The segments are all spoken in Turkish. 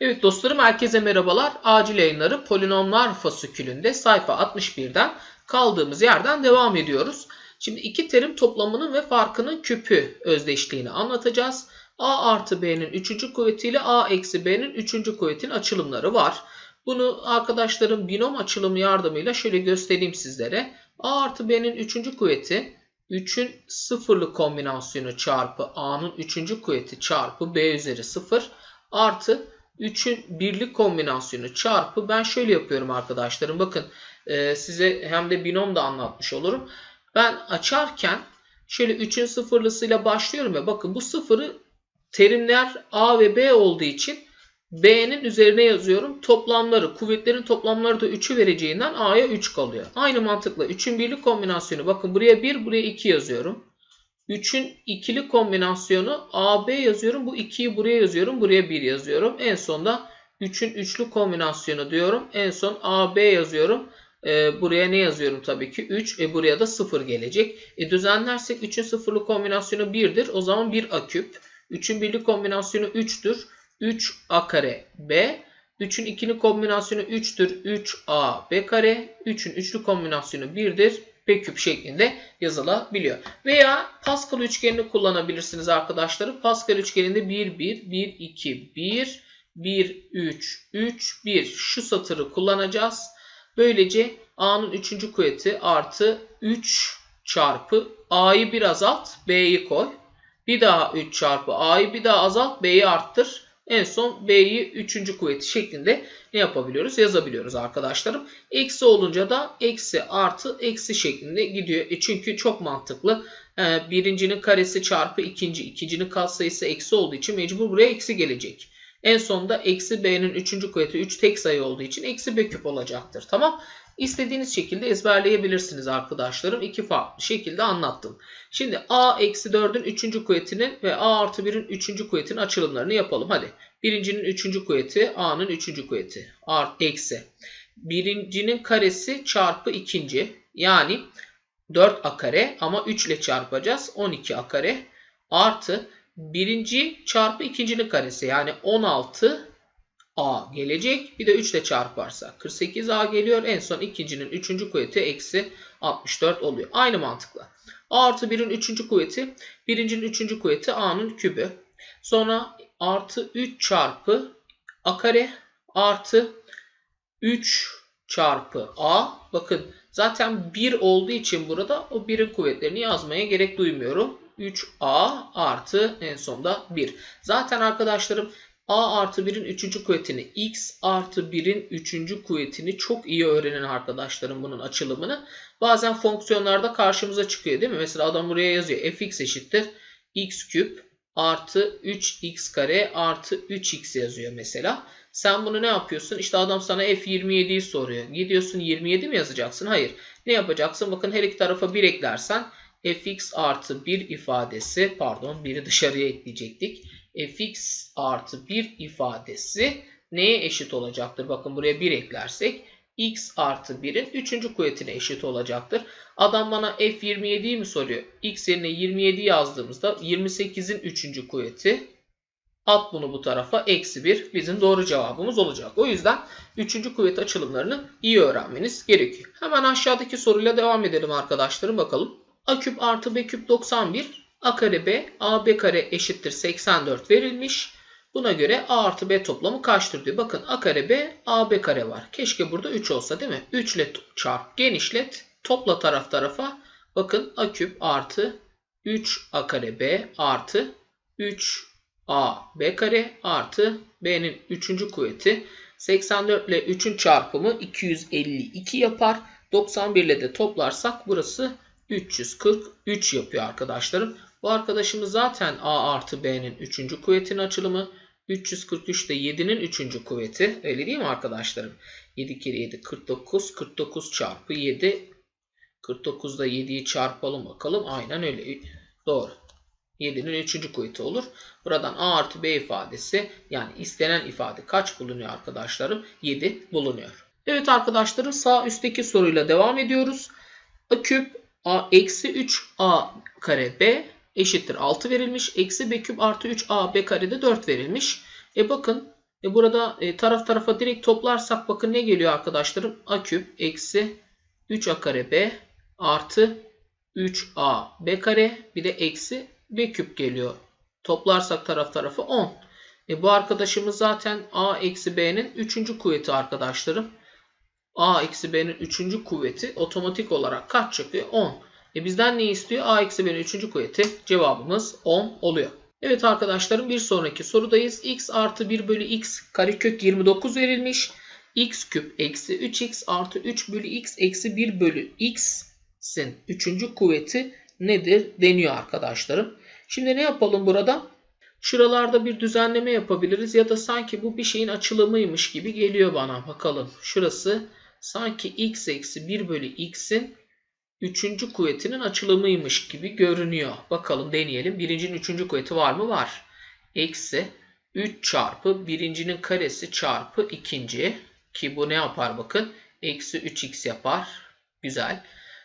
Evet dostlarım herkese merhabalar. Acil yayınları polinomlar fasükülünde sayfa 61'den kaldığımız yerden devam ediyoruz. Şimdi iki terim toplamının ve farkının küpü özdeşliğini anlatacağız. A artı B'nin 3. kuvvetiyle A eksi B'nin 3. kuvvetin açılımları var. Bunu arkadaşlarım binom açılımı yardımıyla şöyle göstereyim sizlere. A artı B'nin 3. kuvveti 3'ün sıfırlı kombinasyonu çarpı A'nın 3. kuvveti çarpı B üzeri 0 artı 3'ün birlik kombinasyonu çarpı ben şöyle yapıyorum arkadaşlarım. Bakın e, size hem de binom da anlatmış olurum. Ben açarken şöyle 3'ün sıfırlısıyla başlıyorum ya bakın bu sıfırı terimler A ve B olduğu için B'nin üzerine yazıyorum. Toplamları, kuvvetlerin toplamları da 3'ü vereceğinden A'ya 3 kalıyor. Aynı mantıkla 3'ün birlik kombinasyonu bakın buraya 1 buraya 2 yazıyorum. 3'ün ikili kombinasyonu AB yazıyorum. Bu 2'yi buraya yazıyorum. Buraya 1 yazıyorum. En sonda 3'ün üçlü kombinasyonu diyorum. En son AB yazıyorum. Ee, buraya ne yazıyorum tabii ki? 3. E, buraya da 0 gelecek. E, düzenlersek 3'ün sıfırlı kombinasyonu 1'dir. O zaman 1 A küp. 3'ün birlik kombinasyonu 3'tür. 3 A kare B. 3'ün ikili kombinasyonu 3'tür. 3A B kare. 3'ün üçlü kombinasyonu 1'dir. B küp şeklinde yazılabiliyor. Veya Pascal üçgenini kullanabilirsiniz arkadaşlarım. Pascal üçgeninde 1, 1, 1, 2, 1, 1, 3, 3, 1 şu satırı kullanacağız. Böylece A'nın 3. kuvveti artı 3 çarpı A'yı bir azalt B'yi koy. Bir daha 3 çarpı A'yı bir daha azalt B'yi arttır. En son B'yi 3. kuvveti şeklinde ne yapabiliyoruz? Yazabiliyoruz arkadaşlarım. Eksi olunca da eksi artı eksi şeklinde gidiyor. E çünkü çok mantıklı. E, birincinin karesi çarpı ikinci. ikincinin katsayısı eksi olduğu için mecbur buraya eksi gelecek. En sonda eksi B'nin 3. kuvveti 3 tek sayı olduğu için eksi B küp olacaktır. Tamam. İstediğiniz şekilde ezberleyebilirsiniz arkadaşlarım. İki farklı şekilde anlattım. Şimdi A eksi 4'ün 3. kuvvetinin ve A artı 1'in 3. kuvvetinin açılımlarını yapalım. Hadi. Birincinin 3. kuvveti A'nın 3. kuvveti. Art, eksi. Birincinin karesi çarpı ikinci. Yani 4A kare ama 3 ile çarpacağız. 12A kare artı birinci çarpı ikincinin karesi. Yani 16 A gelecek. Bir de 3 ile çarparsak 48A geliyor. En son ikincinin 3. kuvveti eksi 64 oluyor. Aynı mantıkla. A artı 1'in 3. kuvveti birincinin 3. kuvveti A'nın kübü. Sonra artı 3 çarpı A kare artı 3 çarpı A. Bakın zaten 1 olduğu için burada o 1'in kuvvetlerini yazmaya gerek duymuyorum. 3A artı en sonda 1. Zaten arkadaşlarım A artı 1'in 3. kuvvetini, X artı 1'in 3. kuvvetini çok iyi öğrenin arkadaşlarım bunun açılımını. Bazen fonksiyonlarda karşımıza çıkıyor değil mi? Mesela adam buraya yazıyor. fx eşittir x küp artı 3x kare artı 3x yazıyor mesela. Sen bunu ne yapıyorsun? İşte adam sana f27'yi soruyor. Gidiyorsun 27 mi yazacaksın? Hayır. Ne yapacaksın? Bakın her iki tarafa 1 eklersen fx artı 1 ifadesi pardon 1'i dışarıya ekleyecektik fx artı 1 ifadesi neye eşit olacaktır? Bakın buraya 1 eklersek x artı 1'in 3. kuvvetine eşit olacaktır. Adam bana f27'yi mi soruyor? x yerine 27 yazdığımızda 28'in 3. kuvveti at bunu bu tarafa eksi 1 bizim doğru cevabımız olacak. O yüzden 3. kuvvet açılımlarını iyi öğrenmeniz gerekiyor. Hemen aşağıdaki soruyla devam edelim arkadaşlarım bakalım. a küp artı b küp 91 A kare B, AB kare eşittir 84 verilmiş. Buna göre A artı B toplamı kaçtır diyor. Bakın A kare B, AB kare var. Keşke burada 3 olsa değil mi? 3 ile çarp, genişlet, topla taraf tarafa. Bakın A küp artı 3 A kare B artı 3 A B kare artı B'nin 3. kuvveti. 84 ile 3'ün çarpımı 252 yapar. 91 ile de toplarsak burası 343 yapıyor arkadaşlarım. Bu arkadaşımız zaten A artı B'nin 3. kuvvetinin açılımı. 343 de 7'nin 3. kuvveti. Öyle değil mi arkadaşlarım? 7 kere 7 49. 49 çarpı 7. 49 da 7'yi çarpalım bakalım. Aynen öyle. Doğru. 7'nin 3. kuvveti olur. Buradan A artı B ifadesi yani istenen ifade kaç bulunuyor arkadaşlarım? 7 bulunuyor. Evet arkadaşlarım sağ üstteki soruyla devam ediyoruz. A küp A eksi 3 A kare B eşittir 6 verilmiş. Eksi b küp artı 3 ab karede 4 verilmiş. E bakın E burada e, taraf tarafa direkt toplarsak bakın ne geliyor arkadaşlarım? A küp eksi 3A kare B artı 3A B kare bir de eksi B küp geliyor. Toplarsak taraf tarafı 10. E bu arkadaşımız zaten A eksi B'nin 3. kuvveti arkadaşlarım. A eksi B'nin 3. kuvveti otomatik olarak kaç çıkıyor? 10. E bizden ne istiyor? A eksi B'nin 3. kuvveti cevabımız 10 oluyor. Evet arkadaşlarım bir sonraki sorudayız. x artı 1 bölü x karekök 29 verilmiş. x küp eksi 3x artı 3 bölü x eksi 1 bölü x'in 3. kuvveti nedir deniyor arkadaşlarım. Şimdi ne yapalım burada? Şuralarda bir düzenleme yapabiliriz ya da sanki bu bir şeyin açılımıymış gibi geliyor bana. Bakalım şurası sanki x eksi 1 bölü x'in üçüncü kuvvetinin açılımıymış gibi görünüyor. Bakalım deneyelim. Birincinin üçüncü kuvveti var mı? Var. Eksi 3 çarpı birincinin karesi çarpı ikinci. Ki bu ne yapar bakın. Eksi 3x yapar. Güzel.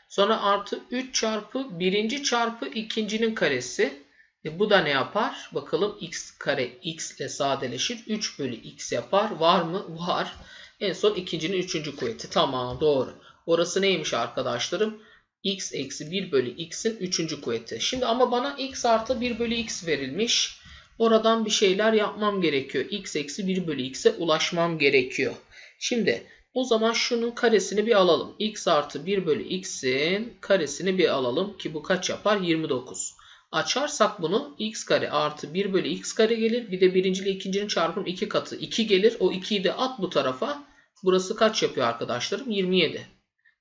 Sonra artı 3 çarpı birinci çarpı ikincinin karesi. E bu da ne yapar? Bakalım x kare x ile sadeleşir. 3 bölü x yapar. Var mı? Var. En son ikincinin üçüncü kuvveti. Tamam doğru. Orası neymiş arkadaşlarım? X eksi 1 bölü x'in 3. kuvveti. Şimdi ama bana x artı 1 bölü x verilmiş. Oradan bir şeyler yapmam gerekiyor. x eksi 1 bölü x'e ulaşmam gerekiyor. Şimdi o zaman şunun karesini bir alalım. x artı 1 bölü x'in karesini bir alalım ki bu kaç yapar? 29. Açarsak bunu x kare artı 1 bölü x kare gelir. Bir de birinci ile ikincinin çarpım 2 katı 2 gelir. O 2'yi de at bu tarafa. Burası kaç yapıyor arkadaşlarım? 27.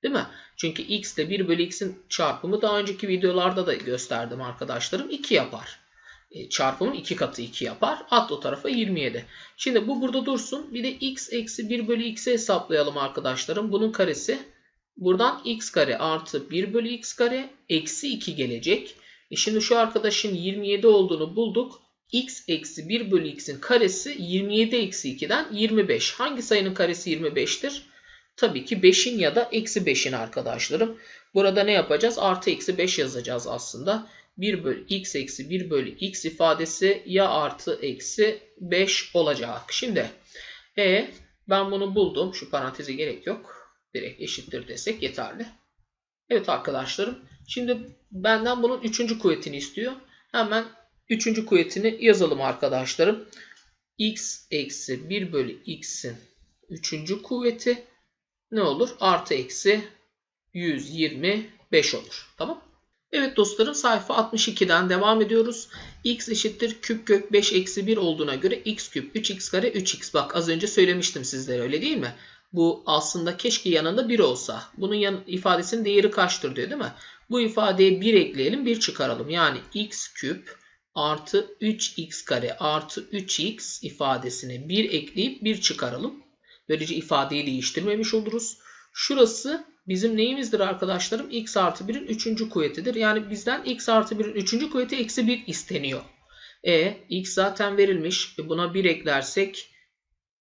Değil mi? Çünkü x ile 1 bölü x'in çarpımı daha önceki videolarda da gösterdim arkadaşlarım. 2 yapar. E, çarpımın 2 katı 2 yapar. At o tarafa 27. Şimdi bu burada dursun. Bir de x eksi 1 bölü x'i hesaplayalım arkadaşlarım. Bunun karesi buradan x kare artı 1 bölü x kare eksi 2 gelecek. E şimdi şu arkadaşın 27 olduğunu bulduk. x eksi 1 bölü x'in karesi 27 eksi 2'den 25. Hangi sayının karesi 25'tir? Tabii ki 5'in ya da eksi 5'in arkadaşlarım. Burada ne yapacağız? Artı eksi 5 yazacağız aslında. 1 bölü x eksi 1 bölü x ifadesi ya artı eksi 5 olacak. Şimdi e ben bunu buldum. Şu paranteze gerek yok. Direkt eşittir desek yeterli. Evet arkadaşlarım. Şimdi benden bunun 3. kuvvetini istiyor. Hemen 3. kuvvetini yazalım arkadaşlarım. x eksi 1 bölü x'in 3. kuvveti ne olur? Artı eksi 125 olur. Tamam. Evet dostlarım sayfa 62'den devam ediyoruz. x eşittir küp kök 5 eksi 1 olduğuna göre x küp 3x kare 3x. Bak az önce söylemiştim sizlere öyle değil mi? Bu aslında keşke yanında 1 olsa. Bunun yan, ifadesinin değeri kaçtır diyor değil mi? Bu ifadeye 1 ekleyelim 1 çıkaralım. Yani x küp artı 3x kare artı 3x ifadesine 1 ekleyip 1 çıkaralım. Böylece ifadeyi değiştirmemiş oluruz. Şurası bizim neyimizdir arkadaşlarım? x artı 1'in 3. kuvvetidir. Yani bizden x artı 1'in 3. kuvveti eksi 1 isteniyor. E x zaten verilmiş. E buna 1 eklersek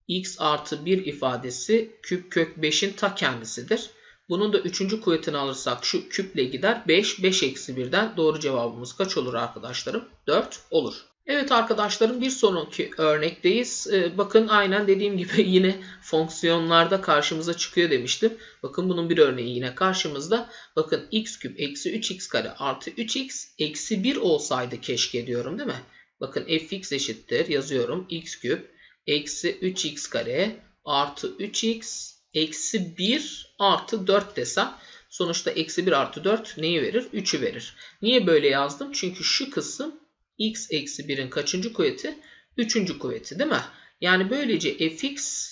x artı 1 ifadesi küp kök 5'in ta kendisidir. Bunun da 3. kuvvetini alırsak şu küple gider. 5, 5 eksi 1'den doğru cevabımız kaç olur arkadaşlarım? 4 olur. Evet arkadaşlarım bir sonraki örnekteyiz. Ee, bakın aynen dediğim gibi yine fonksiyonlarda karşımıza çıkıyor demiştim. Bakın bunun bir örneği yine karşımızda. Bakın x küp eksi 3x kare artı 3x eksi 1 olsaydı keşke diyorum değil mi? Bakın fx eşittir yazıyorum x küp eksi 3x kare artı 3x eksi 1 artı 4 desem sonuçta eksi 1 artı 4 neyi verir? 3'ü verir. Niye böyle yazdım? Çünkü şu kısım x eksi 1'in kaçıncı kuvveti? Üçüncü kuvveti değil mi? Yani böylece fx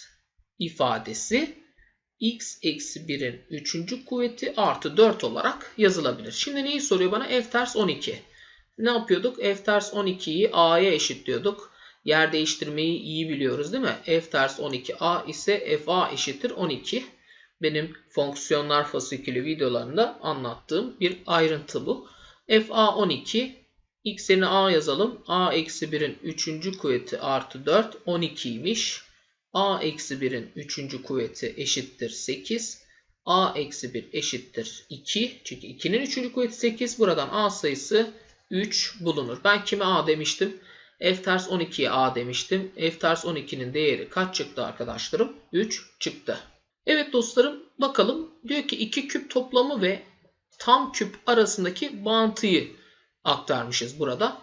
ifadesi x eksi 1'in üçüncü kuvveti artı 4 olarak yazılabilir. Şimdi neyi soruyor bana? f ters 12. Ne yapıyorduk? f ters 12'yi a'ya eşitliyorduk. Yer değiştirmeyi iyi biliyoruz değil mi? f ters 12a ise fa eşittir 12. Benim fonksiyonlar fasikülü videolarında anlattığım bir ayrıntı bu. fa 12 X yerine A yazalım. A eksi 1'in 3. kuvveti artı 4 12'ymiş. A eksi 1'in 3. kuvveti eşittir 8. A eksi 1 eşittir 2. Çünkü 2'nin 3. kuvveti 8. Buradan A sayısı 3 bulunur. Ben kime A demiştim? F ters 12'ye A demiştim. F ters 12'nin değeri kaç çıktı arkadaşlarım? 3 çıktı. Evet dostlarım bakalım. Diyor ki iki küp toplamı ve tam küp arasındaki bağıntıyı aktarmışız burada.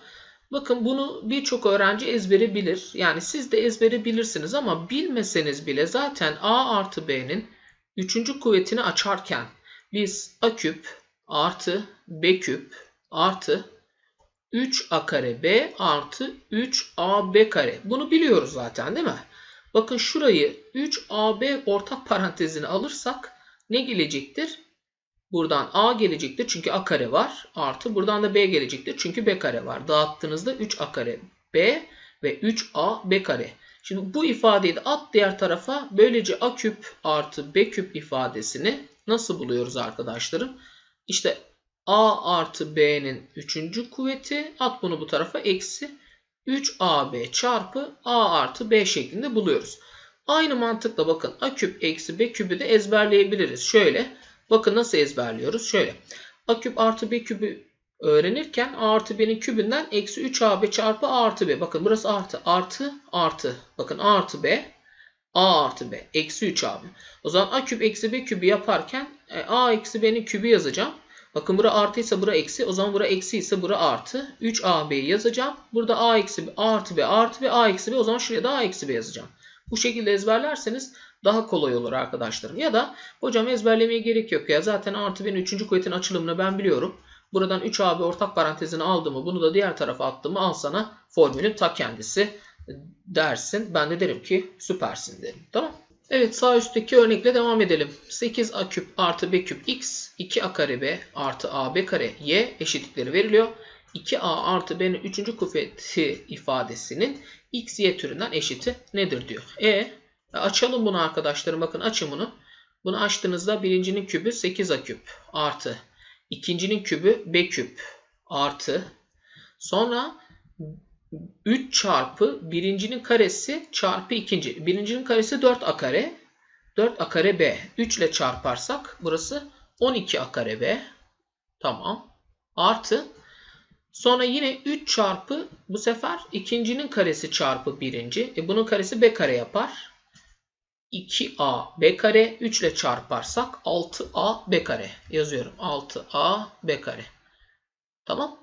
Bakın bunu birçok öğrenci ezbere bilir. Yani siz de ezbere bilirsiniz ama bilmeseniz bile zaten A artı B'nin 3. kuvvetini açarken biz A küp artı B küp artı 3A kare B artı 3AB kare. Bunu biliyoruz zaten değil mi? Bakın şurayı 3AB ortak parantezini alırsak ne gelecektir? Buradan A gelecektir çünkü A kare var. Artı buradan da B gelecektir çünkü B kare var. Dağıttığınızda 3A kare B ve 3A B kare. Şimdi bu ifadeyi de at diğer tarafa. Böylece A küp artı B küp ifadesini nasıl buluyoruz arkadaşlarım? İşte A artı B'nin 3. kuvveti at bunu bu tarafa eksi 3AB çarpı A artı B şeklinde buluyoruz. Aynı mantıkla bakın A küp eksi B kübü de ezberleyebiliriz. Şöyle bakın nasıl ezberliyoruz? Şöyle A küp artı B kübü öğrenirken A artı B'nin kübünden eksi 3AB çarpı A artı B. Bakın burası artı artı artı. Bakın A artı B A artı B eksi 3AB. O zaman A küp eksi B kübü yaparken e, A eksi B'nin kübü yazacağım. Bakın bura artıysa bura eksi. O zaman bura eksi ise bura artı. 3AB'yi yazacağım. Burada A eksi B, artı B, artı B, A eksi B. O zaman şuraya da A eksi B yazacağım. Bu şekilde ezberlerseniz daha kolay olur arkadaşlarım. Ya da hocam ezberlemeye gerek yok ya. Zaten artı B'nin 3. kuvvetin açılımını ben biliyorum. Buradan 3AB ortak parantezini aldığımı bunu da diğer tarafa attığımı al sana formülün ta kendisi dersin. Ben de derim ki süpersin derim. Tamam Evet sağ üstteki örnekle devam edelim. 8a küp artı b küp x 2a kare b artı ab kare y eşitlikleri veriliyor. 2a artı b'nin 3. kuvveti ifadesinin x y türünden eşiti nedir diyor. E açalım bunu arkadaşlarım bakın açın bunu. Bunu açtığınızda birincinin kübü 8a küp artı ikincinin kübü b küp artı sonra 3 çarpı birincinin karesi çarpı ikinci. Birincinin karesi 4a kare. 4a kare b. 3 ile çarparsak burası 12a kare b. Tamam. Artı. Sonra yine 3 çarpı bu sefer ikincinin karesi çarpı birinci. E bunun karesi b kare yapar. 2a b kare 3 ile çarparsak 6a b kare yazıyorum. 6a b kare. Tamam.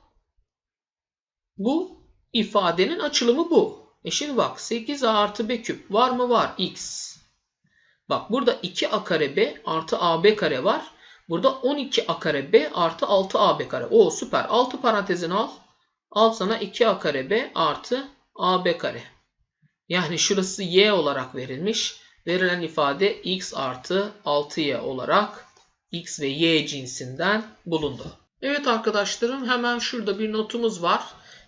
Bu ifadenin açılımı bu. E şimdi bak 8a artı b küp var mı? Var. x. Bak burada 2a kare b artı ab kare var. Burada 12a kare b artı 6ab kare. O süper. 6 parantezini al. Al sana 2a kare b artı ab kare. Yani şurası y olarak verilmiş. Verilen ifade x artı 6y olarak x ve y cinsinden bulundu. Evet arkadaşlarım hemen şurada bir notumuz var.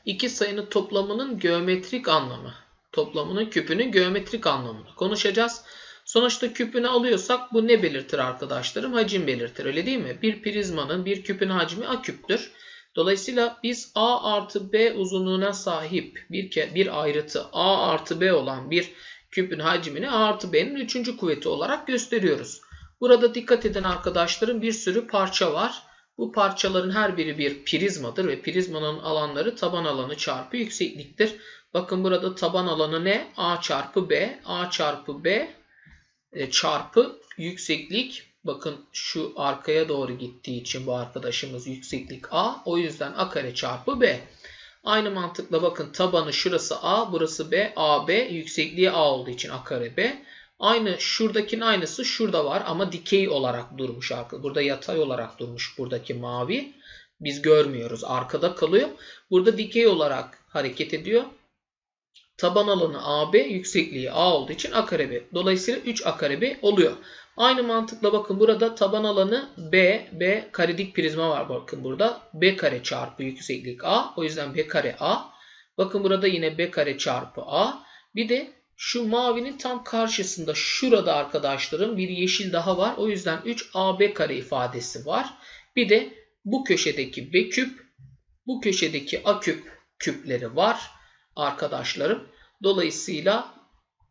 İki sayının toplamının geometrik anlamı. Toplamının küpünün geometrik anlamını konuşacağız. Sonuçta küpünü alıyorsak bu ne belirtir arkadaşlarım? Hacim belirtir öyle değil mi? Bir prizmanın bir küpün hacmi a küptür. Dolayısıyla biz a artı b uzunluğuna sahip bir, bir ayrıtı a artı b olan bir küpün hacmini a artı b'nin üçüncü kuvveti olarak gösteriyoruz. Burada dikkat edin arkadaşlarım bir sürü parça var. Bu parçaların her biri bir prizmadır ve prizmanın alanları taban alanı çarpı yüksekliktir. Bakın burada taban alanı ne? A çarpı B. A çarpı B e, çarpı yükseklik. Bakın şu arkaya doğru gittiği için bu arkadaşımız yükseklik A. O yüzden A kare çarpı B. Aynı mantıkla bakın tabanı şurası A, burası B, AB yüksekliği A olduğu için A kare B. Aynı şuradakinin aynısı şurada var ama dikey olarak durmuş. Burada yatay olarak durmuş buradaki mavi. Biz görmüyoruz. Arkada kalıyor. Burada dikey olarak hareket ediyor. Taban alanı AB, yüksekliği A olduğu için A kare B. Dolayısıyla 3 A kare B oluyor. Aynı mantıkla bakın burada taban alanı B, B karedik prizma var bakın burada. B kare çarpı yükseklik A. O yüzden B kare A. Bakın burada yine B kare çarpı A. Bir de şu mavinin tam karşısında şurada arkadaşlarım bir yeşil daha var. O yüzden 3AB kare ifadesi var. Bir de bu köşedeki B küp, bu köşedeki A küp küpleri var arkadaşlarım. Dolayısıyla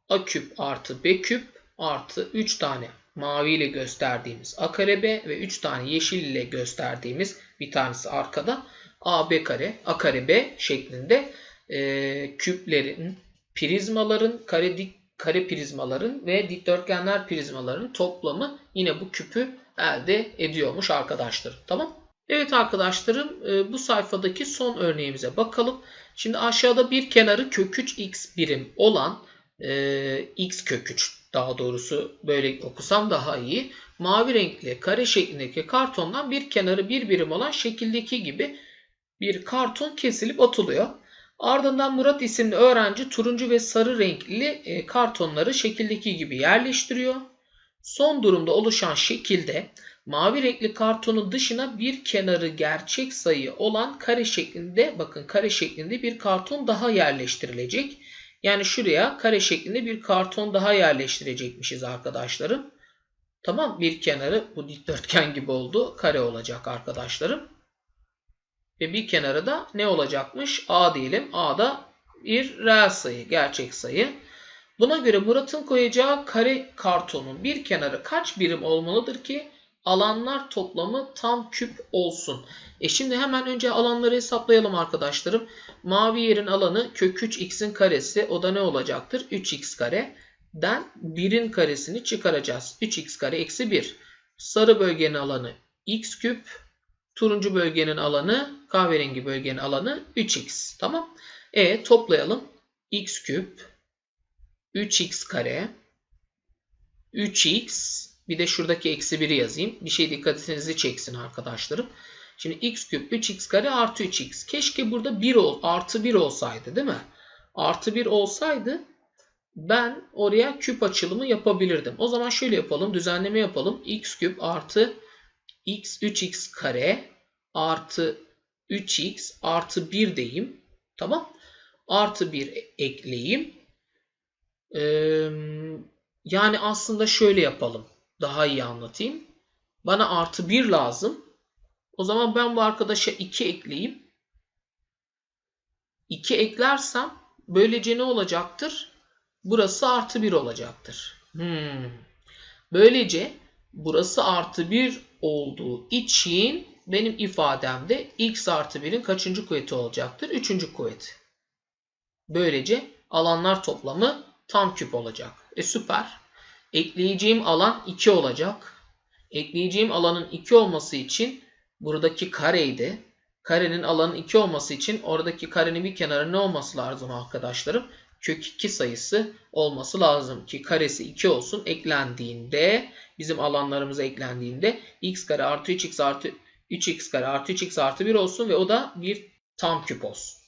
A küp artı B küp artı 3 tane mavi ile gösterdiğimiz A kare B ve 3 tane yeşil ile gösterdiğimiz bir tanesi arkada AB kare A kare B şeklinde e, küplerin, prizmaların, kare dik kare prizmaların ve dikdörtgenler prizmaların toplamı yine bu küpü elde ediyormuş arkadaşlar. Tamam? Evet arkadaşlarım e, bu sayfadaki son örneğimize bakalım. Şimdi aşağıda bir kenarı kök 3 x birim olan e, x kök 3 daha doğrusu böyle okusam daha iyi. Mavi renkli kare şeklindeki kartondan bir kenarı bir birim olan şekildeki gibi bir karton kesilip atılıyor. Ardından Murat isimli öğrenci turuncu ve sarı renkli e, kartonları şekildeki gibi yerleştiriyor. Son durumda oluşan şekilde mavi renkli kartonun dışına bir kenarı gerçek sayı olan kare şeklinde bakın kare şeklinde bir karton daha yerleştirilecek. Yani şuraya kare şeklinde bir karton daha yerleştirecekmişiz arkadaşlarım. Tamam bir kenarı bu dikdörtgen gibi oldu. Kare olacak arkadaşlarım. Ve bir kenarı da ne olacakmış? A diyelim. A da bir reel sayı, gerçek sayı. Buna göre Murat'ın koyacağı kare kartonun bir kenarı kaç birim olmalıdır ki alanlar toplamı tam küp olsun. E şimdi hemen önce alanları hesaplayalım arkadaşlarım. Mavi yerin alanı kök 3x'in karesi o da ne olacaktır? 3x kare. Den 1'in karesini çıkaracağız. 3x kare eksi 1. Sarı bölgenin alanı x küp. Turuncu bölgenin alanı kahverengi bölgenin alanı 3x. Tamam. E toplayalım. x küp 3x kare 3x bir de şuradaki eksi 1'i yazayım. Bir şey dikkatinizi çeksin arkadaşlarım. Şimdi x küp 3x kare artı 3x. Keşke burada 1 ol, artı 1 olsaydı değil mi? Artı 1 olsaydı ben oraya küp açılımı yapabilirdim. O zaman şöyle yapalım. Düzenleme yapalım. x küp artı x 3x kare artı 3x artı 1 deyim. Tamam. Artı 1 ekleyeyim. Ee, yani aslında şöyle yapalım. Daha iyi anlatayım. Bana artı 1 lazım. O zaman ben bu arkadaşa 2 ekleyeyim. 2 eklersem böylece ne olacaktır? Burası artı 1 olacaktır. Hmm. Böylece burası artı 1 olduğu için benim ifademde x artı 1'in kaçıncı kuvveti olacaktır? Üçüncü kuvveti. Böylece alanlar toplamı tam küp olacak. E süper. Ekleyeceğim alan 2 olacak. Ekleyeceğim alanın 2 olması için buradaki kareydi. Karenin alanın 2 olması için oradaki karenin bir kenarı ne olması lazım arkadaşlarım? Kök 2 sayısı olması lazım ki karesi 2 olsun. Eklendiğinde bizim alanlarımıza eklendiğinde x kare artı 3x artı 3x kare artı 3x artı 1 olsun ve o da bir tam küp olsun.